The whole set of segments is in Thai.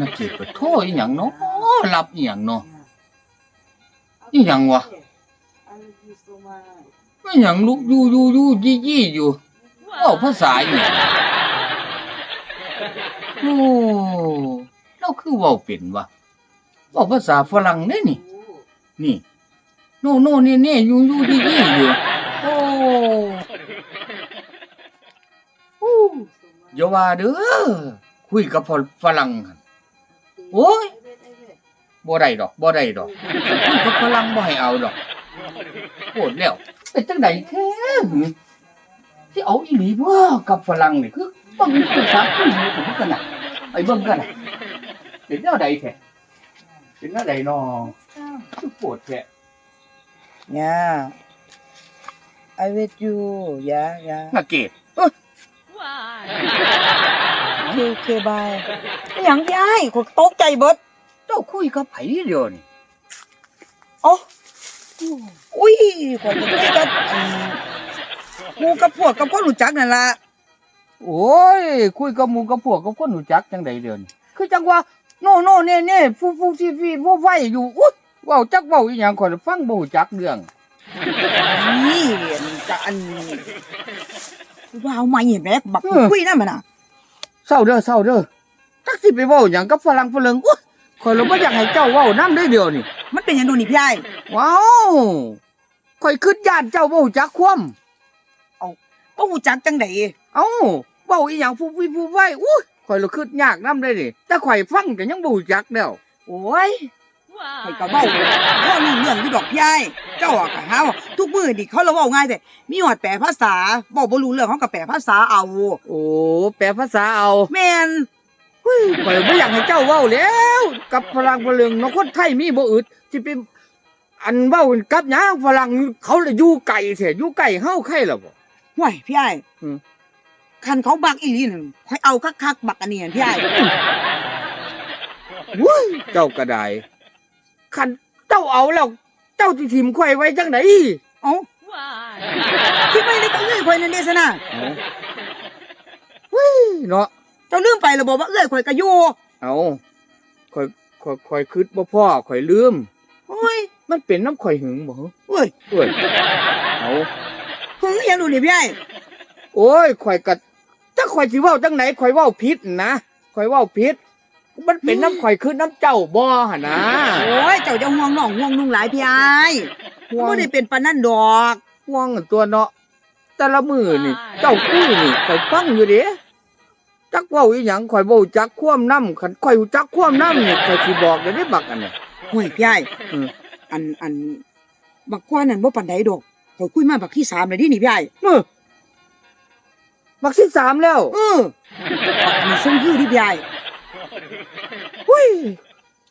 นักเกียรติโทษอีหยังเนาะรับอีหยังเนาะอีหยังวะไม่หยังลุกยู่ยู่ยู่ยี่ยี่อยู่เว้าภาษาอีหยังโอ้เราคือเว้าเป็นวะเว้าภาษาฝรั่งเด้นี่ นี่ โน่โน่เน่เน่อยู่ยู่ยี่ยี่อยู่โอ้อย่าว่าเด้อคุยกับพอฝรั่งหั่น โอ้ยบ่ได้ดอกบ่ได้ดอกคุยกับฝรั่งบ่ให้เอาดอกโคตรแล้วเป็นจังไดแท้หึสิเอาอีหลีบ่กับฝรั่งนี่คือต้องมีภาษาคุยกันกันน่ะไปเบิ่งกันน่ะเป็นแนวใดแท้เป็นแนวใดน้อคือโคตรแท้ Yeah. I with you. Yeah, yeah. นักเกต Okay, okay, bye. อหย่างพี่ไอ้ขอยตกใจเบิดเจ้าคุยกับไผเดียวนี่เอ๋ออุ้ยข่อยจะคุยกับอันหมู่กับพวกกับคนรู้จักนั่นล่ะโอ้ย คุยกับหมู่กับพวกกับคนรู้จักจังใดเดียวนี่คือจังว่า โน่โน่เน่เน่ฟูฟูซีฟีฟูไฟอยู่อุ๊ยเว้าจักเว้าอีหยังข่อยฟังบ่รู้จักเรื่อง นี่อันจะอันว้าวมาเห็นไหมบักคุยนั่นมันน่ะเศร้าเด้อเศร้าเด้อจักสิไปเว้าหยังกับฝรั่งฝรั่งอุ๊ยข่อยเลยบ่อยากให้เจ้าเว้านำได้เดียวนี่มันเป็นหยังดูนี่พี่ไอ้ว้าวข่อยคิดย่านเจ้าบ่รู้จักความบ่รู้จักจังได๋เอ้าเว้าอีหยังฟูฟีฟูไฟอุ๊ยข่อยเลยคิดยากนำได้นี่แต่ข่อยฟังก็ยังบ่รู้จักแล้วโอ้ย ข่อยก็เว้าพ่อรู้เรื่องอยู่ดอกพี่ไอ้เจ้าอะก็หาว่าทุกมื้อนี่เขาละเว้าง่ายแต่มีฮอดแปลภาษาเว้าบ่รู้เรื่องเขาก็แปลภาษาเอาโอ้แปลภาษาเอาแม่นข่อยบ่อยากให้เจ้าเว้าแล้ว กับฝรั่งฝรั่งเนาะคนไทยมีบ่อึดสิไปอันเว้ากับหยังฝรั่งเขาเลยอยู่ไกลแท้อยู่ไกลเฮาใครล่ะบ่ห่วยพี่ไอ้อืมคันเขาบักอีหลีนั่นค่อยเอาคักๆบักอันนี้นั่นพี่ไอ้วุ้ยเจ้าก็ได้ คันเจ้าเอาแล้ว เจ้าสิถิ่มข่อยไว้จังไดเอ้าคิดไว้ในก็เอื้อยข่อยนั่นเด้ซะนะเอาวุ้ยเนาะเจ้าลืมไปแล้วบ่ว่าเอื้อยข่อยก็อยู่เอาข่อยข่อยข่อยคิดบ่พอข่อยลืมโอ้ยมันเป็นน้ำข่อยหึงบ่ฮะเอ้ยเอ้ยเอาหึงอีหยังดูนี่พี่ไอ้โอ้ยข่อยก็ถ้าข่อยสิเว้าจังไหนข่อยเว้าผิดนะข่อยเว้าผิด มันเป็นน้ำข่อยคือน้ำเจ้าบ่หั่นนะโอ้ยเจ้าจะห่วงน้องห่วงนุ่งหลายพี่ไอ้ห่วงบ่ได้เป็นปานนั้นดอกห่วงตัวเนาะแต่ละมือนี่เจ้าคุยนี่ข่อยฟังอยู่เด้จักเว้าอีหยังข่อยบ่รู้จักความนำคันข่อยรู้จักความนำนี่ข่อยสิบอกได้ได้บักอันนี้โอ้ยพี่ไอ้อืมอันอันบักกว่านั้นบ่ปานใดดอกข่อยคุยมาบักที่สามเลยดินี่พี่ไอ้เออบักที่สามแล้ว เออบักอันนี้ส่งคือที่พี่ไอ้หุ้ย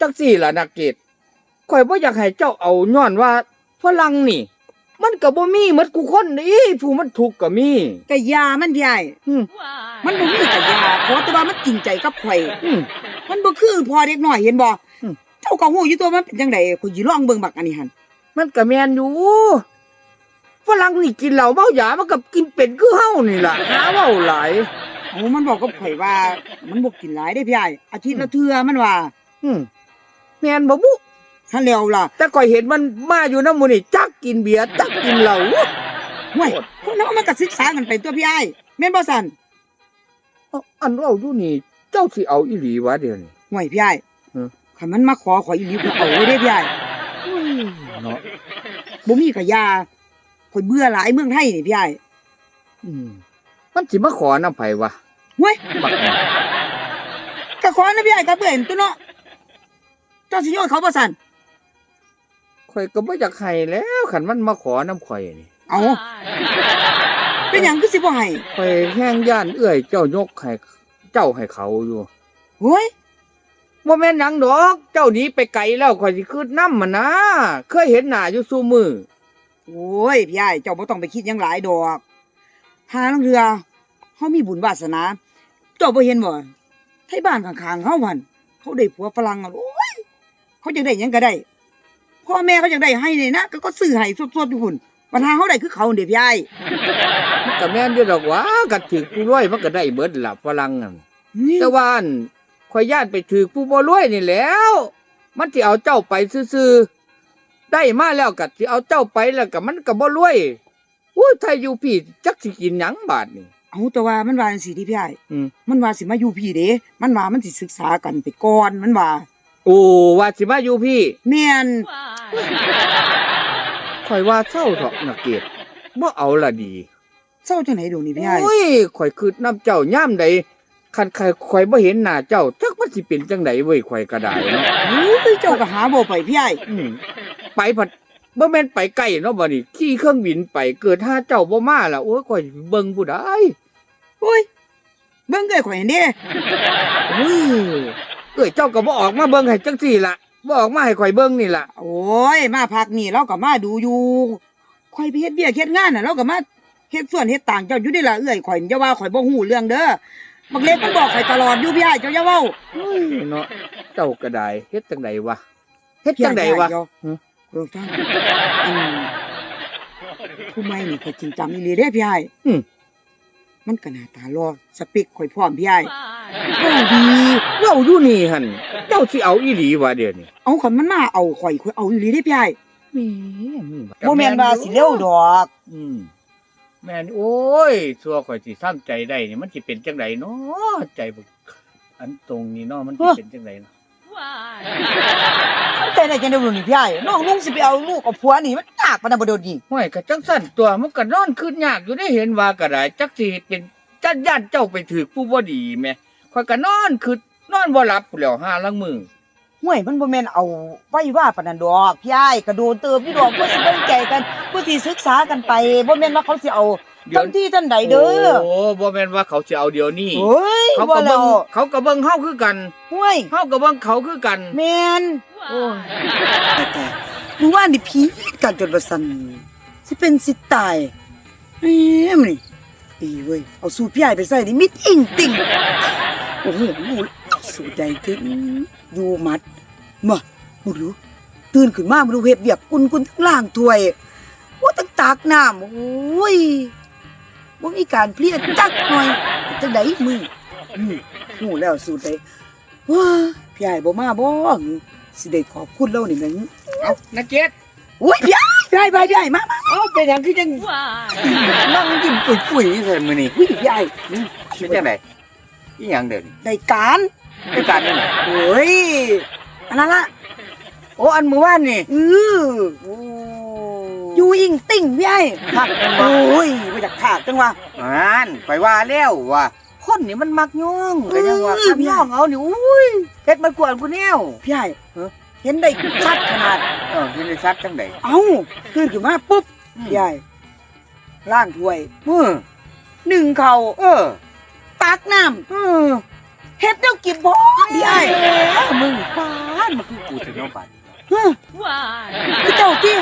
จักสี่ล่ะนักเกตข่อยบ่อยากให้เจ้าเอาย้อนว่าฝรั่งนี่ มันก็บ่มีหมดกูคนนี่ผู้มันทุกข์ก็มีกะยามันพี่ไอ้อืมมันบ่มีกะยาเพราะแต่ว่ามันจริงใจกับข่อย อืม มันบ่คือพอเด็กน้อยเห็นบ่อืม เจ้าก็ฮู้อยู่ตัวมันเป็นจังไดข่อยสิลองเบิ่งบักอันนี้หั่นมันก็แม่นอยู่ฝรั่งนี่กินเหล้าเมายามันก็กินเป็นคือเฮานี่ล่ะหาเว้าหลาย โอ้มันบอกกับข่อยว่า มันบ่กินหลายได้พี่ไอ้อาทิตย์ละเทื่อมันว่า อืม แม่นบ่บุถ้าแล้วล่ะแต่ข่อยเห็นมันมาอยู่นำหมู่นี่จักกินเบียร์จักกินเหล้าห่วยพวกนั้นมันก็ศึกษากันไปตัวพี่ไอ้แม่นบ่ซั่นเอ้าอันเว้าอยู่นี่เจ้าสิเอาอีหลีวะเดี๋ยวนี้ ห่วยพี่ไอ้อืมคันมันมาขอข่อยอีหลีข่อยเอาไว้เด้พี่ไอ้เนาะบ่มีกะยาข่อยเบื่อหลายเมืองไทยนี่พี่ไอ้อืมมันสิมาขอนำไผวะห่วยบักนี่ก็ขอนะพี่ไอ้ก็เบื่อเห็นตัวเนาะ เจ้าสิโยนเขาบ่ซั่นข่อยก็บ่อยากให้แล้วคันมันมาขอน้ำข่อยนี่เอาเป็นหยังคือสิบ่ให้ข่อยแห้งย่านเอื้อยเจ้ายกให้เจ้าให้เขาอยู่โอ้ยบ่แม่นหยังดอก เจ้าหนี้ไปไกลแล้วข่อยสิคืดน้ำมันนะเคยเห็นหน้าอยู่ซุมือโอ้ยพี่ไอ้เจ้าบ่ต้องไปคิดหยังหลายดอกหาลังเรือเฮามีบุญวาสนา เจ้าบ่เห็นบ่ไทบ้านข้างๆเฮาหั่นเขาได้ผัวฝรั่งอะโอ้ย เขาจะได้หยังก็ได้พ่อแม่เขาอยากได้ให้เลยนะก็ก็ซื้อให้สดๆอยู่พุ่นปัญหาเขาได้คือเขาเด้พี่ไอ้มันก็แม่นอยู่ดอกหว่ากัดถึกกูรวยมันก็ได้เบิดล่ะฝรั่งนั่นนี่แต่ว่าอันข่อยย่านไปถือผู้บ่รวยนี่แหล้ว มันสิเอาเจ้าไปซื่อๆได้มาแล้วก็สิเอาเจ้าไปแล้วก็มันก็บ่รวยอุ้ยถ้าอยู่พี่จักสิกินหยังบาดนี่ เอาแต่ว่ามันว่าจังซี่ที่พี่ไอ้อืม มันว่าสิมาอยู่พี่เด้มันว่ามันสิศึกษากันไปก่อนมันว่า โอ้ว่าสิมาอยู่พี่แม่นข่อยว่าเศร้าเถอะนักเกียรติบ่เอาละดีเศร้าจังไหนเดูนี่พี่ไอ้โอ้ยข่อยคือน้ำเจ้าย่ามใดคันใครข่อยบ่เห็นหน้าเจ้าจักมันสิเป็นจังไดเว้ยข่อยก็ได้เนาะอุ้ยเจ้าก็หาบ่ไปพี่ไอ้อืมไปผัดบ่แม่นไปใกล้เนาะบัดนี้ขี่เครื่องบินไปเกิดถ้าเจ้าบ่มาล่ะโอ้ยข่อยเบิ่งผู้ใดโอ้ยเบิ่งเอ้ยข่อยเห็นเด้โอ้ยเอ้ยเจ้าก็บ่ออกมาเบิ่งให้จังซี่ล่ะบ่ออกมาให้ข่อยเบิ่งนี่ล่ะโอ้ย มาพักนี่เราก็มาดูอยู่ข่อยไปเฮ็ดเบี้ยกเฮ็ดงานน่ะเราก็มาเฮ็ดส่วนเฮ็ดต่างเจ้าอยู่ได้ล่ะเอ้ยข่อยอย่าว่าข่อยบ่ฮู้เรื่องเด้อบักเล็กมันบอกข่อยตลอดอยู่พี่ไอ้เจ้าอย่าเว้าโอ้ยเนาะเจ้าก็ได้เฮ็ดจังไดวะเฮ็ดจังไดวะเดี๋ยหือเดี๋ยวฟังอืมผู้ใหม่นี่ข่อยจริงจังอีหลีเด้พี่ไอ้อื มมันก็หน้าตารอสเปคข่อยพร้อมพี่ไอ้เว้าดีเว้าอยู่นี่หั่นเจ้าสิเอาอีหลีวะเดี๋ยวนี้เอาข่อยมันมาเอาข่อยข่อยเอาอีหลีเด้พี่ไอ้แหม่มึงบ่แม่นว่าสิเร็วดอกอืมแม่นโอ้ยสัวข่อยสิซ้ำใจได้นี่มันสิเป็นจังไดเนาะใจบ่อันตรงนี้เนาะมันสิเป็นจังไดเนาะ ใจได้จังได๋บ่นี่พี่ไอ้น้องลุงสิไปเอาลูกเอาผัวนี่มันยากปานนั้นบ่โดดนี่ห้วยก็จังสั่นตัวมันก็นอนขึ้นยากอยู่ได้เห็นว่าก็ได้จักสิเป็นจัดญาติเจ้าไปถือผู้บ่ดีแหม่ข่อยก็นอนคือนอนบ่หลับพู้นแหล้วห้าลังมือ ห่วยมันบ่แม่นเอาไว้ว่าปานนั้นดอกพี่ไอ้กระโดนเติบอยู่ดอกเพื่อสิเบิ่งใจกันเพื่อสิศึกษากันไปบ่แม่นว่าเขาสิเอาเดี๋ยว ทันที่ทันใดเด้อโอ้บ่แม่นว่าเขาสิเอาเดี๋ยวนี้เฮ้ยเขาบ่ก็แล้เบิ่งวเขาก็เบิ่งเฮาคือกันห่วยเฮาก็เบิ่งเขาคือกัน แม่นโอ้ยแต่แต่รู้ว่านี่ผีกันจนว่าซั่นสิเป็นสิตายแม่มนี่ดีเว้ยเอาสูตรพี่ไอ้ไปใส่นี่มิดอิงติ่งโอ้โห สูตรใดถึงอยู่มัดมาบ่รู้ตื่นขึ้นมาบ่รู้เฮ็ดเวียกกุนๆทั้งล่างถ้วยว่าตั้งตากน้ำโอ้ยว่ามีการเพลียจักหน่อยจังไดมึงอืมหูแล้วสูตรใดว้าพี่ใหญ่บ่มาบ่หือสิได้ขอบคุณเรานี่แม่งเอานักเก็ตโอ้ยพี่ใหญ่พี่ใหญ่พี่ใหญ่มามาเอาไปทางคือจังนั่งยิ้มปุ๋ยๆใส่มื้อนี้อุ้ยพี่ใหญ่เป็นจังไดอีหยังเด้อนี่ได้การ ในการนี่น่ะโอ้ยอันนั้นละโอ้อันเมื่อวานนี่เออโอ้อยู่อิงติ่งพี่ใหญ่คักกันบ่โอ้ยบ่อยากขาดจังว่าอ่านไปว่าแล้วว่าคนนี่มันมักย่องก็ยังว่าเออคันย่องเอานี่อุ้ยเฮ็ดมันกวนกูแนวพี่ใหญ่เออเห็นได้ชัดขนาดเออเห็นได้ชัดจังได๋เอ้าตื่นขึ้นมาปุ๊บพี่ใหญ่ล้างถ้วยมือหนึ่งเขาเออตักน้เออำ เฮ็ดแนวกินบ่พี่ไอ้มึงปานมันคือกูถึงน้องปานเฮ้อคือเจ้าที่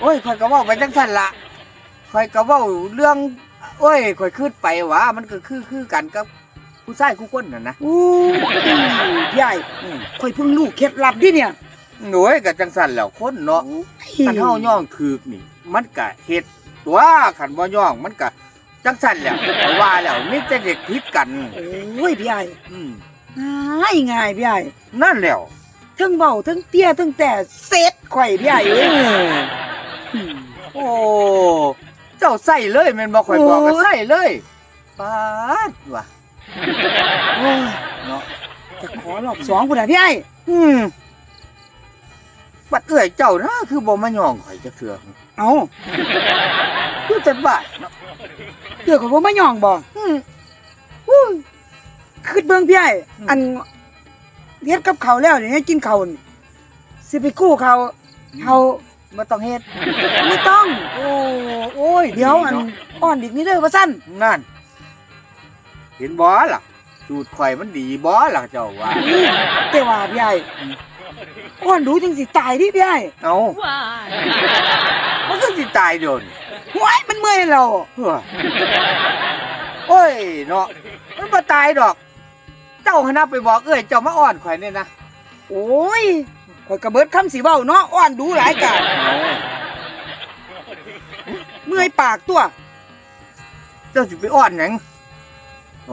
โอ้ยข่อยก็เว้าไปจังซั่นล่ะข่อยก็เว้าเรื่อง โอ้ยข่อยคิดไปว่ามันก็คือคือกันกับผู้ชายคู่คนน่ะนะโอ้ยพี่ไอ้อืมข่อยเพิ่งรู้เคล็ดลับดิเนี่ยโอ้ยก็จังซั่นแล้วคนเนาะ คันเฮาย่องถูกนี่ มันก็เฮ็ดตัวคันบ่ย่องมันก็ จังสั่นแหล้วเพราะว่าแล้วมีแต่เด็กผิดกันโอ้ยพี่ไอ้อืมง่ายง่ายพี่ไอ้นั่นแหล้วทั้งเบาทั้งเตี้ยทั้งแต่เซ็ตข่อยพี่ไอ้เอ้ยอืมโอ้เจ้าใส่เลยแม่นบ่ข่อยบอกก็โอ้ยใส่เลยปาดว่ะโอ้ยเนาะจะขอรอบสองพุ่นน่ะพี่ไอ้อืมบัดเอื้อยเจ้านะคือบ่มาย่องข่อยจักเทื่อเอาคือแต่บ้าน เนาะเดี๋ยวข่อยบ่มาย่องบ่อืมอู้ยคิดเบิ่งพี่ไอ้อืม อันเฮ็ดกับเขาวแล้วเนี่ยกินเขาวนี่สิไปกู้เขาเขาบ่ต้องเฮ็ดไม่ต้อง โอ้โอ้ยเดี๋ยวอันเนาะอ่อนอีกนิดเด้อว่าซั่นนั่น เห็นบ่ล่ะสูตรข่อยมันดีบ่ล่ะเจ้าว่าแต่ว่าพี่ใหญ่อืมอ่อนรู้จังสิตายดิพี่ใหญ่เอามันก็สิตายโดน หวยมันเมื่อยแล้วเฮ้อโอ้ยเนาะมันบ่ตายดอก เจ้าหนนะไปบอกเอ้ยเจ้ามาอ่อนข่อยเนี่ยนะโอ้ยข่อยกระเบิดคำสิเว้าเนาะอ่อนดูหลายกะเอาเมื่อยปากตัว เจ้าสิไปอ่อนหยัง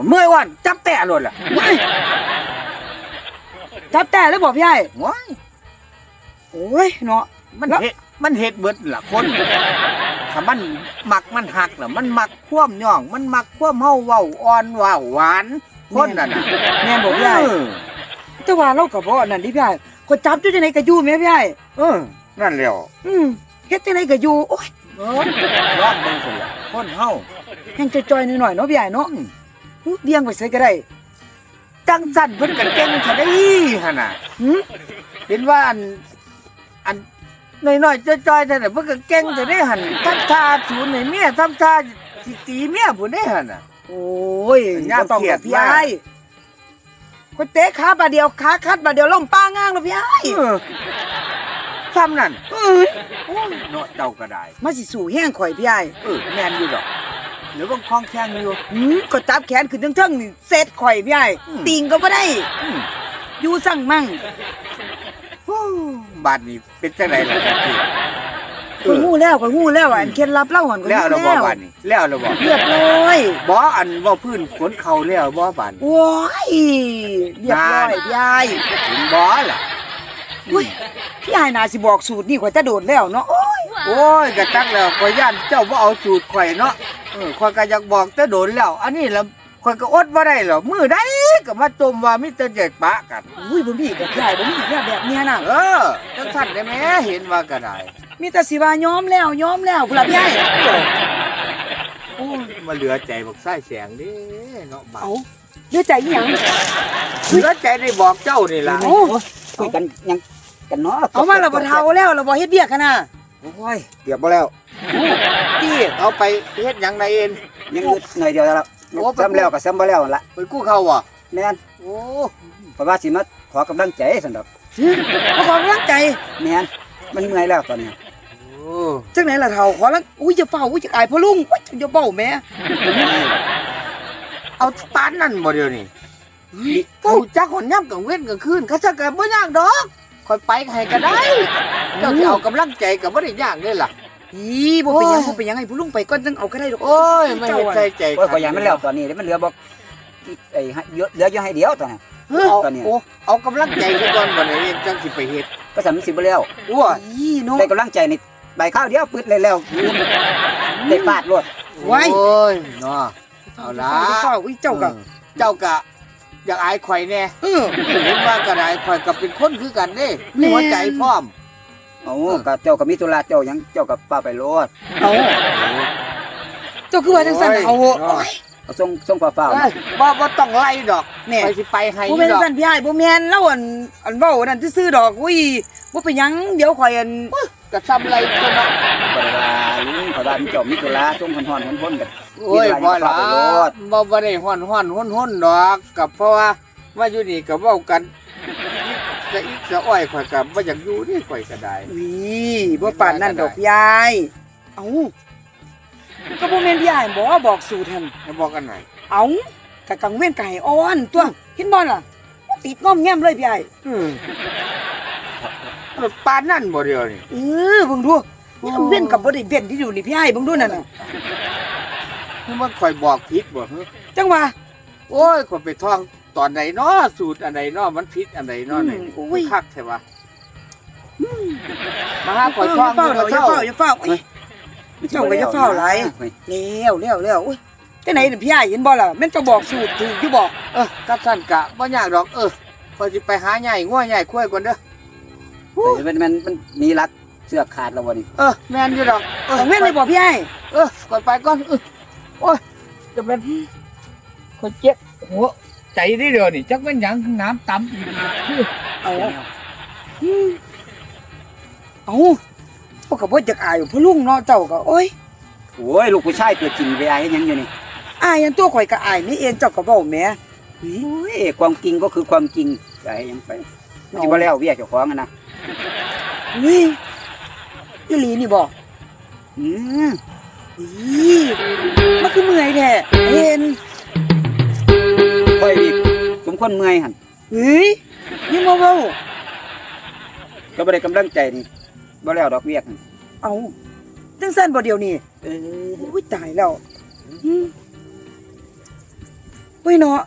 เมื่อยอ่อนจับแต่โลดล่ะเฮ้ยจับแต่แล้วบอกพี่ใหญ่ว้ายโอ้ยเนาะมันแล้วเฮ็ดมันเฮ็ดเบิดล่ะคน ถ้ามันมักมันหักล่ะมันมักความย่อง มันมักความเฮาเว้าอ่อนเว้าหวานคนนั่นน่ะแม่นบอกพี่ใหญ่เออแต่ว่าเราก็บ่นั่นดิพี่ใหญ่ก็จับอยู่จังไดก็อยู่แม่พี่ใหญ่เออนั่นแหล้วอืมเฮ็ดจังไดก็อยู่โอ้ยเออลองเบิ่งซั่นล่ะคนเฮาแห่งจอยๆหน่อยๆเนาะพี่ใหญ่เนาะอื้อเบี่ยงไปใส่ก็ได้จังสั่นเพิ่นก็เก่งซะได้หั่นน่ะหืมเห็นว่าอันอัน น้อยๆจ้อยๆแต่เพิ่นก็เก่งซะได้หั่นทำท่าสูนให้เมียทำท่าสิตีเมียผู้ได้หั่นน่ะ โอ้ยย่ามบ่ต้องเครียดพี่ใหญ่ก็เตะขาบาดเดียวขาคัดบาดเดียวล้มป้าง้างแล้วพี่ใหญ่เออซ้ำนั่นเอ้ยโอ้ยเนาะเจ้าก็ได้มาสิสู่แห้งข่อยพี่ใหญ่เออแม่นอยู่ดอกหรือบางคล้องแข้งอยู่ หืมก็จับแขนขึ้นเทิงๆนี่เสร็จข่อยพี่ใหญ่อืม ติงก็บ่ได้ อืม อยู่สั่งมั่งโอ้ บาดนี้เป็นจังไดล่ะพี่เอข่อยอฮู้แล้วข่อยฮู้แล้วว่าอันเคล็ดลับเล่าหอนข่อยแล้วฮู้เราบ่แล้วบาดนี้แล้วเราบ่เรียบร้อยบ่อันว่าพื้นขนเข่าแล้วบ่บาดนี้โอ้ยเรียบร้อยนานพี่ใหญ่เห็นบ่ล่ะ อุ้ยพี่ใหญ่น่าสิบอกสูตรนี่ข่อยจะโดดแล้วเนาะโอ้ยโอ้ยก็จักแล้วข่อยย่านเจ้าบ่เอาสูตรข่อยเนาะเออข่อยก็อยากบอกแต่โดนแล้ว อันนี้ละ ข่อยก็อดบ่ได้หรอกมื้อใดก็มาจมว่ามีแต่เจ็ดปะกันอุ้ยบ่มีกับพี่ใหญ่บ่มีอีกแล้วแบบเนี้ยน่ะเออจังซั่นได้แหมเห็นว่าก็ได้มีแต่สิว่ายอมแล้วยอมแล้วพุ่นล่ะพี่ใหญ่โอ้ยมาเหลือใจบักไส้แสงเด้เนาะบาดเอาเดือใจอีหยังเหลือใจได้บอกเจ้านี่ล่ะโอ้คุยกันยังกันเนาะเอามาและบ่เฒ่าแล้วและบ่เฮ็ดเบียกกันน่ะโอ้ยเดี๋ยวบ่แล้วตี้เอาไปเฮ็ดหยังไดเอ็นยังอึดหน่อยเดียวแล้ว โอ้ไปซ้ำแล้วก็ซ้ำบ่แล้วนั่นละไปกู้เขาบ่แม่นโอ้เพราะว่าสิมาขอกำลังใจซั่นดอกบ่ขอกำลังใจแม่นมันเมื่อยแล้วตอนนี้โอ้จังไหนล่ะเฒ่าขอละอุ้ยจะเฝ้าอุ้ยจะอายพ่อลุงอุ้ยจะเบ้าแม่เอาปานนั่นบ่เดี๋ยวนี้กูจักหอนย่ำกลางเว้นกลางคืนเขาจะก็บ่ยากดอกคอยไปให้ก็ได้เจ้าสิเอากำลังใจก็บ่ได้ยากเด้ล่ะ อีบ่เป็นหยังโอ้ย บ่เป็นหยังให้พ่อลุงไปก่อนจังเอาก็ได้ดอกโอ้ยไม่เห็นใจใจโอ้ยขอยยังมันแล้วตอนนี้เดี๋ยวมันเหลือบ่ไอ้ให้เหลือเหลืออยู่ให้เดียวตอนนี้เฮ้ยเอาตอนนี้ โอ้เอากำลังใจซะก่อนบ่ได้เอ็นจังสิไปเฮ็ดก็สำมันสิบ่แล้วอ้วอีเนาะได้กำลังใจนี่ใบข้าวเดียวปึดเลยแล้วลืมได้ฟาดรวดไว้โอ้ยเนาะ เอาล่ะ เฝ้าอุ้ยเจ้าก็ออเจ้าก็อยากอายข่อยแน่เออ เห็นว่าก็ได้ข่อยก็เป็นคนคือกันเด้แม่มีหัวใจพร้อม โอ้ก็เจ้าก็มีธุระเจ้ายังเจ้าก็ป้าไปรวดเอาเจ้าคือว่าจังซั่นเอาโอ้ยโอ้ยเอาส่งส่งเปล่าๆเอ้นะยบ่บ่ต้องไล่ดอกแน่ไปสิไปให้บ่อแม่ยู่นดอกซั่นพี่อ้ายบ่แม่นเล่าอันอันเว้านั่นซื่อๆดอกอุ้ยบ่เป็นหยังเดี๋ยวข่อยอันก็ซ้ำไรตัวเนาะบ่ได้ว่าลุงเขาว่ามีเจ้ามีธุระส่งฮ้อนๆพ้นๆกันโอ้ยมีบ่เวลาล่ะไปโลดบ่บ่ได้ฮ้อนฮ้อนฮ้นฮ้นดอกกับเพราะว่ามาอยู่นี่ก็เว้ากัน จะอีกจะอ้อยข่อยก็บ่อยากอยู่นี่ข่อยก็ได้อุ้ยบ่ปานนั่นดอกพี่อ้ายเอ้าก็บ่แม่นพี่อ้ายบ่บอกสูตรหั่นจะบอกกันหน่อยเอ้ากะกังเว้นไก่อ่อนตัวเห็นบ่ล่ะติดง้อมแง้มเลยพี่ไอ้อืมรถปานนั่นบ่เดียวนี่เออเบิ่งดูง้อมเว้นกับบ่ได้เว้นที่อยู่นี่พี่ไอ้เบิ่งดูนั่นน่ะคือมันข่อยบอกผิดบ่ฮึจังว่าโอ้ยข่อยไปท่อง ตอนไหนเนาะสูตรอันไหนเนาะมันผิดอันไหนเนาะนี่โอ้ยคักใช่ปะมาหาเอข่อยอท่องเฝ้าอยู่เดี๋ยวก็อย่าเท่าเฝ้าอย่าเฝ้าอุ้ยเจ้าก็จะเฝ้าหลายแล้วแล้วแล้วอุ้ยจังไหนน่ะพี่ไอ้เห็นบ่ล่ะแม่นเจะบอกสูตรถูกอยู่บ่เออกับท่านกะบ่ยากดอกเออข่อยสิไปหาใหญ่งัวใหญ่คุ้ยก่อนเด้อมันมันมันมีรัดเสื้อขาดแล้วบ่นี่เออแม่นอยู่ดอกเออกังเว้นเลยบ่พี่ไอ้เออข่อยไปก่อนเออโอ้ยจะเป็นข่อยเจ็บหัว ใจนี่เดียวนี่จักเป็นหยังน้ำต่ำอีกนะเอา เอาพวกก็บ่จักอายพ่อลุงเนาะเจ้าก็โอ้ยโอ้ยลูกผู้ชายตัวจริงไปอายเฮ็ดหยังอยู่นี่อายอันตัวข่อยก็อายนี่เองเจ้าก็เว้าแหมโอ้ยความจริงก็คือความจริงจะให้ยังไปมันสิบ่แล้วเวียเจ้าของอะนะเฮ้ยอีหลีนี่บ่อืมอีมันคือเมื่อยแท้เห็น ควรเมื่อยหั่นเฮ้ยยังมาเว้าก็บ่ได้กำลังใจนี่บ่แล้วดอกเวียกหั่นเอาจังซั่นบ่เดียวนี่เออ อุ้ยตายแล้วอืมเฮ้ยเนาะ